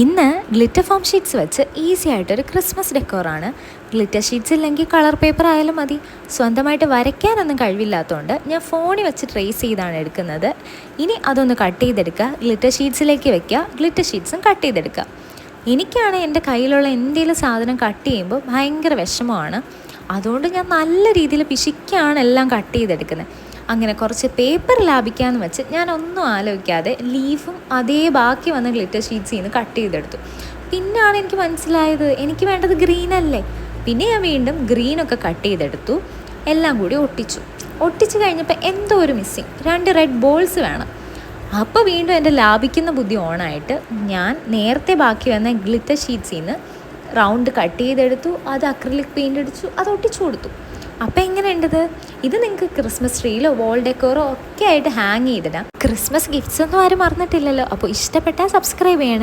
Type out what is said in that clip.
ഇന്ന് glitter foam sheets വെച്ച് easy ആയിട്ടൊരു ക്രിസ്മസ് ഡെക്കോറാണ്. ഗ്ലിറ്റർ ഷീറ്റ്സ് ഇല്ലെങ്കിൽ കളർ പേപ്പർ ആയാലും മതി. സ്വന്തമായിട്ട് വരയ്ക്കാനൊന്നും കഴിവില്ലാത്തതുകൊണ്ട് ഞാൻ ഫോണിൽ വെച്ച് ട്രേസ് ചെയ്താണ് എടുക്കുന്നത്. ഇനി അതൊന്ന് കട്ട് ചെയ്തെടുക്കുക. ഗ്ലിറ്റർ ഷീറ്റ്സിലേക്ക് വെക്കുക. ഗ്ലിറ്റർ ഷീറ്റ്സും കട്ട് ചെയ്തെടുക്കുക. എനിക്കാണ് എന്റെ കയ്യിലുള്ള എന്തെങ്കിലും സാധനം കട്ട് ചെയ്യുമ്പോൾ ഭയങ്കര വിഷമമാണ്. അതുകൊണ്ട് ഞാൻ നല്ല രീതിയിൽ പിശിക്കാണ് എല്ലാം കട്ട് ചെയ്തെടുക്കുന്നത്. അങ്ങനെ കുറച്ച് പേപ്പർ ലാഭിക്കാമെന്ന് വെച്ച് ഞാൻ ഒന്നും ആലോചിക്കാതെ ലീഫും അതേ ബാക്കി വന്ന ഗ്ലിറ്റർ ഷീറ്റ്സിൽ നിന്ന് കട്ട് ചെയ്തെടുത്തു. പിന്നാണ് എനിക്ക് മനസ്സിലായത് എനിക്ക് വേണ്ടത് ഗ്രീൻ അല്ലേ? പിന്നെ ഞാൻ വീണ്ടും ഗ്രീനൊക്കെ കട്ട് ചെയ്തെടുത്തു. എല്ലാം കൂടി ഒട്ടിച്ചു. ഒട്ടിച്ചു കഴിഞ്ഞപ്പോൾ എന്തോ ഒരു മിസ്സിങ് രണ്ട് റെഡ് ബോൾസ് വേണം. അപ്പോൾ വീണ്ടും എന്റെ ലാഭിക്കുന്ന ബുദ്ധി ഓണായിട്ട് ഞാൻ നേരത്തെ ബാക്കി വന്ന ഗ്ലിറ്റർ ഷീറ്റ്സിൽ നിന്ന് റൗണ്ട് കട്ട് ചെയ്തെടുത്തു. അത് അക്രിലിക് പെയിന്റ് അടിച്ചു. അത് ഒട്ടിച്ചു കൊടുത്തു. അപ്പോൾ എങ്ങനെയുണ്ടത്? ഇത് നിങ്ങൾക്ക് ക്രിസ്മസ് ട്രീയിലോ വോൾ ഡെക്കോറോ ഒക്കെ ആയിട്ട് ഹാങ് ചെയ്തിടാം. ക്രിസ്മസ് ഗിഫ്റ്റ്സ് ഒന്നും ആരും മറന്നിട്ടില്ലല്ലോ. അപ്പോൾ ഇഷ്ടപ്പെട്ടാൽ സബ്സ്ക്രൈബ് ചെയ്യണേ.